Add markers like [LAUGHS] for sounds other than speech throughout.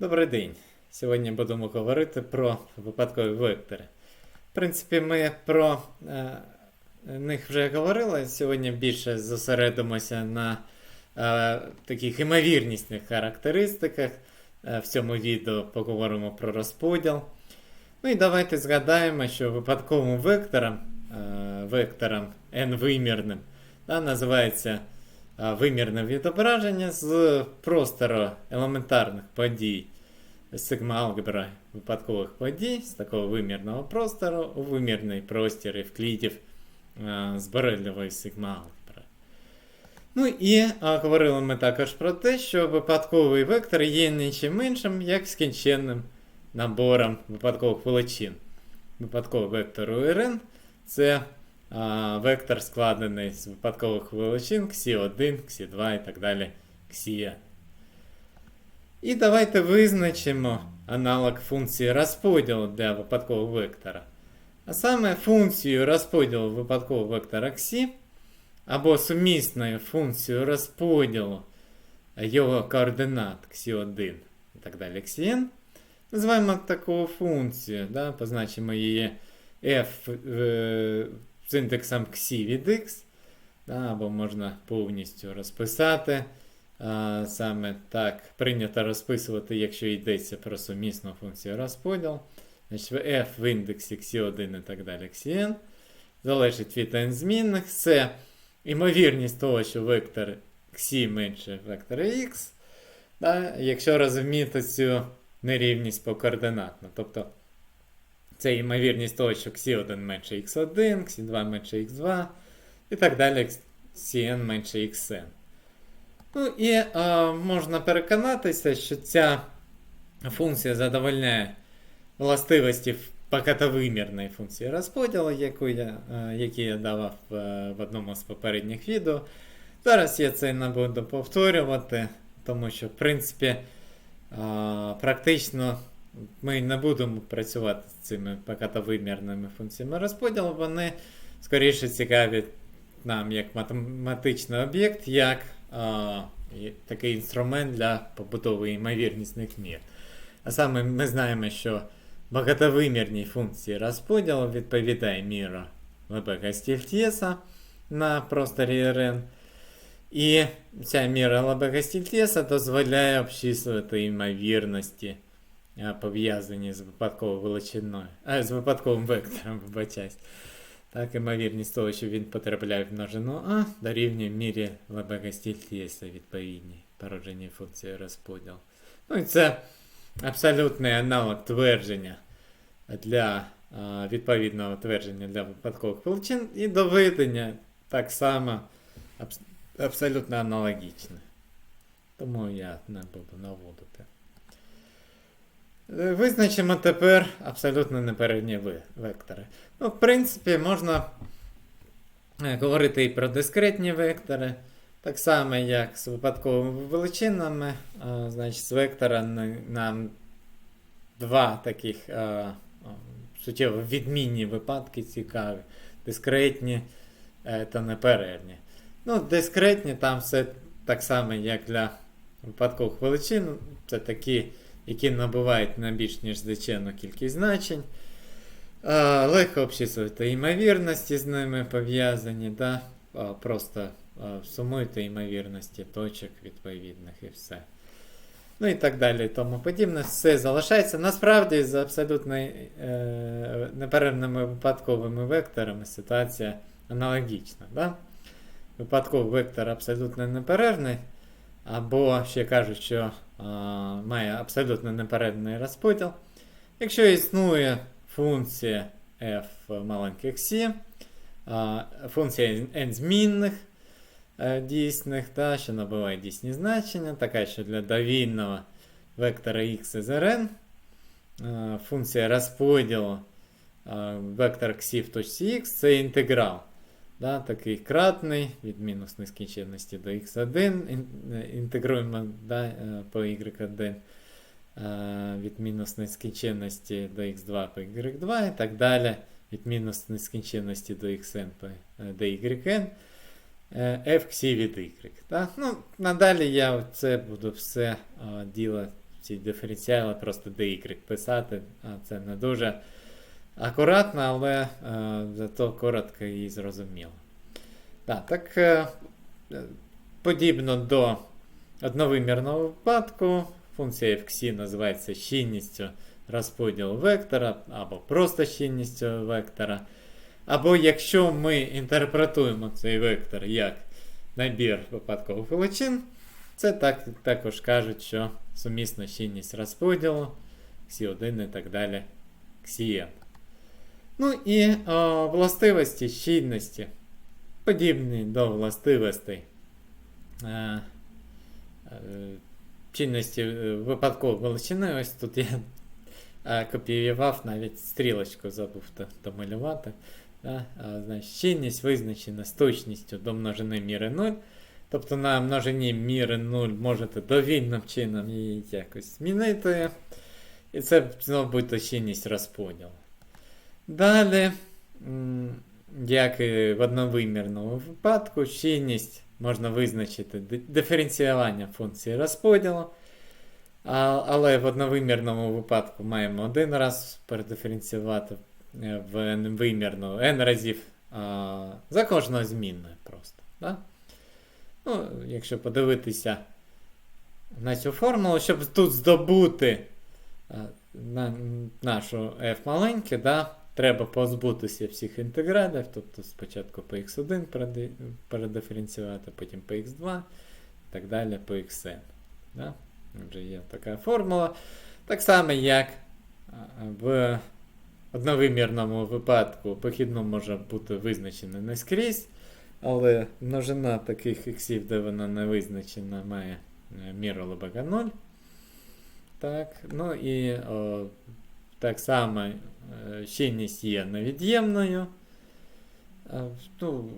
Добрий день. Сьогодні будемо говорити про випадкові вектори. В принципі, ми про е, них вже говорили. Сьогодні більше зосередимося на е, таких імовірнісних характеристиках. Е, в цьому відео поговоримо про розподіл. Ну і давайте згадаємо, що випадковим вектором, е, вектором n-вимірним да, називається вимірне відображення з простору елементарних подій сигма алгебра випадкових подій з такого вимірного простору у вимірний простір евклідів е, збиральної сигма алгебри. Ну і е, говорили ми також про те, що випадковий вектор є нічим іншим, як скінченним набором випадкових величин. Випадковий вектор УРН це а, вектор складений з випадкових величин Xi1, Xi2 і так далі Xi. І давайте визначимо аналог функції розподілу для випадкового вектора. А саме функцію розподілу випадкового вектора Xi або сумісною функцією розподілу його координат Xi1 і так далі Xn. Називаємо таку функцію, да, позначимо її f е, з індексом Xi від x, або можна повністю розписати. А, саме так прийнято розписувати, якщо йдеться про сумісну функцію розподіл. Значить, f в індексі xi1 і так далі xn залежить від n змінних. Це імовірність того, що вектор xi менше вектора x. Да, якщо розуміти цю нерівність по координатно. Тобто це ймовірність того, що xi1 менше x1, xi2 менше x2 і так далі xn менше xn. Ну і е, можна переконатися, що ця функція задовольняє властивості покатовимірної функції розподілу, яку я, е, які я давав е, в одному з попередніх відео. Зараз я це не буду повторювати, тому що, в принципі, практично ми не будемо працювати з цими покатовимірними функціями розподілу, вони скоріше цікаві нам як математичний об'єкт, як а, такий інструмент для побудови ймовірнісних мір. А саме ми знаємо, що багатовимірній функції розподілу відповідає міра Лебега Стільтєса на просторі РН. І ця міра Лебега Стільтєса дозволяє обчислювати ймовірності, пов'язані з випадковою величиною, а, з випадковим вектором, вибачаюсь. Так, ймовірність того, що він потрапляє в множину А, дорівнює мірі Лебега Стільтєса відповідній породженій функції розподілу. Ну і це абсолютний аналог твердження для відповідного твердження для випадкових величин і доведення так само абс абсолютно аналогічне. Тому я не буду наводити. Визначимо тепер абсолютно непередні вектори. Ну, В принципі, можна е, говорити і про дискретні вектори. Так само, як з випадковими величинами. А, значить, з вектора нам два таких а, суттєво відмінні випадки цікаві. Дискретні е, та неперервні. Ну, Дискретні там все так само, як для випадкових величин. Це такі які набувають на більш ніж звичайну кількість значень. А, легко обчислювати ймовірності з ними пов'язані. да? Просто сумуйте ймовірності точок відповідних і все. Ну і так далі. і тому подібне. Все залишається. Насправді, з абсолютно е, неперервними випадковими векторами ситуація аналогічна. Да? Випадковий вектор абсолютно неперервний. Або ще кажуть, що а, має абсолютно непереданий розподіл. Якщо існує функція f маленьких c, а, функція n змінних а, дійсних, та, що набуває дійсні значення, така що для довільного вектора x із Rn, а, функція розподілу а, вектор x в точці x це інтеграл. Да, Такий кратний від мінус нескінченності до x1. Інтегруємо да, по y1 від мінус нескінченності до x2 по y2 і так далі. Від мінус нескінченності до xn по до yn. f від y. Да? Ну, Надалі я це буду все діло ці диференціали просто dy писати, а це не дуже акуратно, але е, зато коротко і зрозуміло. Да, так, е, е, подібно до одновимірного випадку, функція fxi називається щільністю розподілу вектора, або просто щільністю вектора. Або якщо ми інтерпретуємо цей вектор як набір випадкових величин, це так, також кажуть, що сумісна щільність розподілу, xi1 і так далі, xn. Ну і о, властивості щільності, подібні до властивостей е, е, щільності е, випадкової величини. Ось тут я е, копіював навіть стрілочку, забув домалювати. Да? А, значить, щільність визначена з точністю до множини міри 0. Тобто на множині міри 0 можете довільним чином її якось змінити. І це знову буде щільність розподілу. Далі, як і в одновимірному випадку, щільність можна визначити диференціювання функції розподілу. Але в одновимірному випадку маємо один раз передиференціювати е, в вимірну n разів за кожною змінною просто. Да? Ну, якщо подивитися на цю формулу, щоб тут здобути на, нашу f маленьке, да, треба позбутися всіх інтегралів, тобто спочатку по x1 переди- передиференціювати, потім по x2 і так далі по xn. Да? Отже, є така формула. Так само, як в одновимірному випадку похідно може бути визначене не скрізь, але множина таких іксів, де вона не визначена, має е, міру Лебега 0. Так, ну і о, так само е, щільність є невід'ємною. Е, Ну,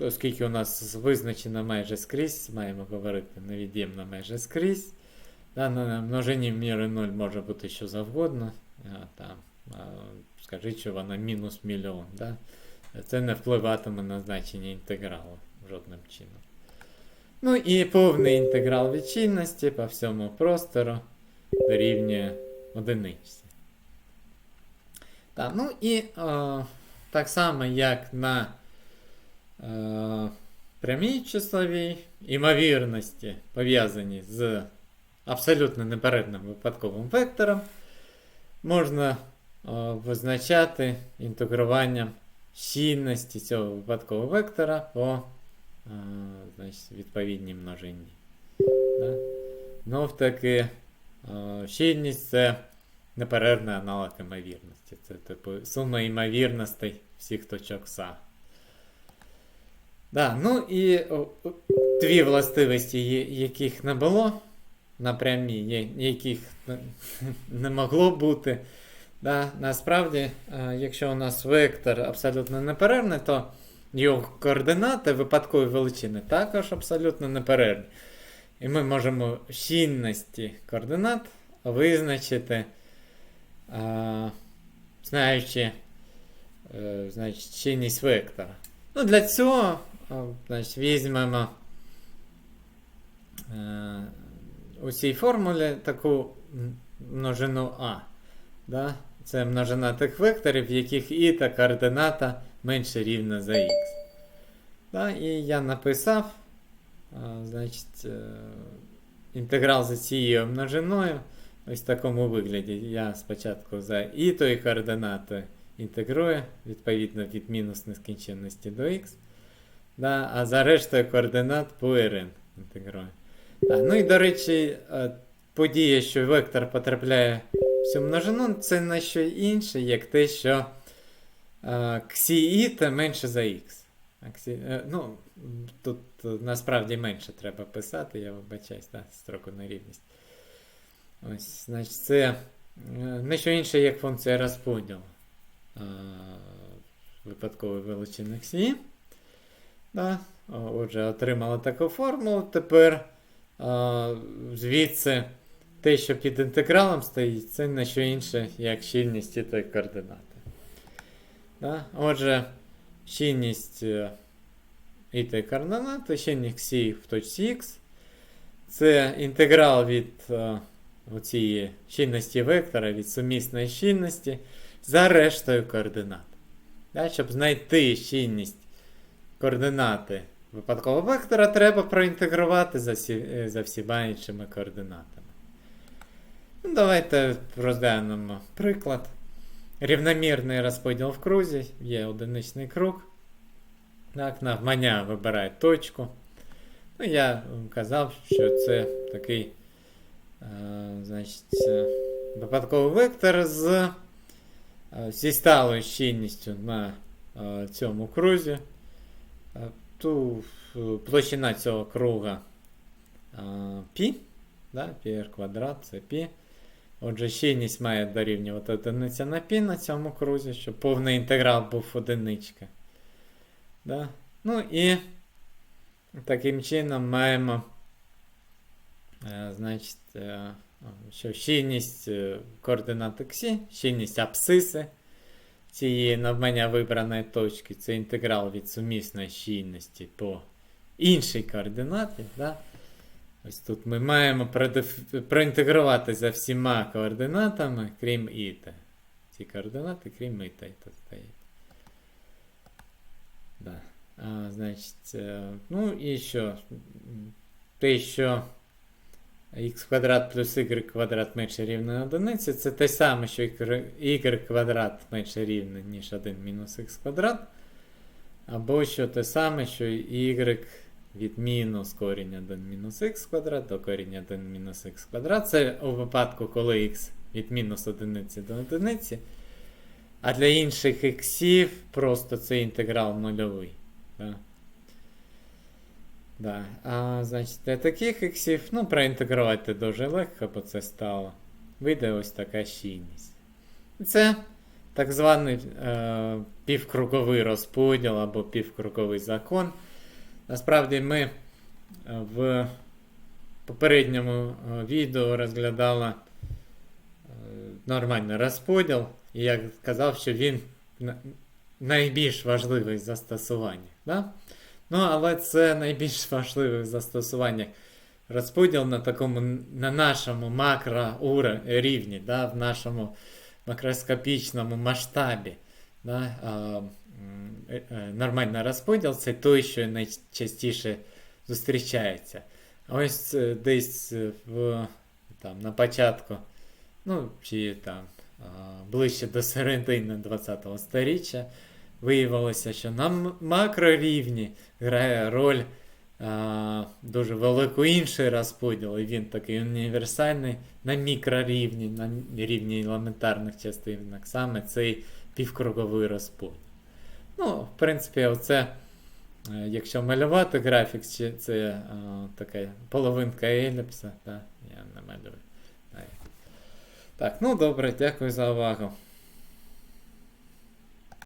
оскільки у нас визначена майже скрізь, маємо говорити невід'ємна майже скрізь. Да, на множині міри 0 може бути що завгодно. А, там, а, скажіть, що вона мінус мільйон. Да? Це не впливатиме на значення інтегралу жодним чином. Ну і повний інтеграл відчинності по всьому простору дорівнює одиниці. Так, ну і е, так само, як на е, прямій числовій імовірності, пов'язані з абсолютно неперервним випадковим вектором, можна е, визначати інтегруванням щільності цього випадкового вектора по е, значить, відповідній множині. Знов таки, е, щільність це неперервний аналог імовірності. Це типу сума імовірностей всіх точок СА. Да, ну і дві властивості, яких не було на прямій, є- яких не- [LAUGHS] не могло бути. Да, насправді, е, якщо у нас вектор абсолютно неперервний, то його координати випадкові величини також абсолютно неперервні. І ми можемо щільності координат визначити, е, знаючи е, значить, щільність вектора. Ну, для цього е, значить, візьмемо е, у цій формулі таку множину А. Да? Це множина тих векторів, в яких і та координата менше рівна за х. Да? І я написав а, значить, е, інтеграл за цією множиною. Ось в такому вигляді. Я спочатку за і тої координати інтегрую, відповідно від мінус нескінченності до х. Да? А за рештою координат по Rn інтегрую. Так, ну і до речі, е, подія, що вектор потрапляє в цю множину, це не що інше, як те, що е, ксі та менше за х. Е, ну, тут насправді менше треба писати, я вибачаюсь, да, строку на рівність. Ось, значить, це е, не що інше, як функція розподілу е, випадкової величини. Да. Отже, отримали таку формулу. Тепер а, звідси те, що під інтегралом стоїть, це не що інше, як щільність і координати. Да? Отже, щільність е, і координати, щільність Сі в точці Х. Це інтеграл від е, цієї щільності вектора від сумісної щільності за рештою координат. Да, щоб знайти щільність координати випадкового вектора, треба проінтегрувати за, всі, е, за всіма іншими координатами. Ну, давайте розглянемо приклад. Рівномірний розподіл в крузі, є одиничний круг. Так, навмання вибирає точку. Ну, я казав, що це такий значить, е, випадковий вектор з е, зі сталою щільністю на е, цьому крузі. Е, ту е, площина цього круга е, π, да, πr квадрат, це π. Отже, щільність має дорівнювати одиниця на π на цьому крузі, щоб повний інтеграл був одиничка. Да? Ну і таким чином маємо е, значить, е, що щільність е, координат X, щільність абсциси цієї навмання вибраної точки, це інтеграл від сумісної щільності по іншій координаті. Да? Ось тут ми маємо проінтегрувати за всіма координатами, крім іта. Ці координати, крім іта, і стоїть. Да. А, значить, е, ну і що? Те, що х квадрат плюс y квадрат менше рівне одиниці, це те саме, що y квадрат менше рівне, ніж 1 мінус х квадрат. Або що те саме, що y від мінус корінь 1 мінус х квадрат до корінь 1 мінус х квадрат. Це у випадку, коли х від мінус одиниці до одиниці. А для інших іксів просто це інтеграл нульовий. Да. Да. А, значить, для таких іксів, ну, проінтегрувати дуже легко, бо це стало. Вийде ось така щільність. Це так званий е, півкруговий розподіл або півкруговий закон. Насправді ми е, в попередньому е, відео розглядали е, нормальний розподіл, і я казав, що він найбільш важливий в застосуваннях. Да? Ну, але це найбільш важливе в застосуваннях розподіл на такому на нашому макрорівні, да, в нашому макроскопічному масштабі. Да, а, е, е, нормальний розподіл це той, що найчастіше зустрічається. А Ось е, десь в, там, на початку, ну, чи там ближче до середини 20-го сторіччя, виявилося, що на макрорівні грає роль а, дуже велику інший розподіл, і він такий універсальний на мікрорівні, на рівні елементарних частинок, саме цей півкруговий розподіл. Ну, в принципі, оце, е, якщо малювати графік, ще це а, така половинка еліпса, да, я не малюю. Так, ну добре, дякую за увагу.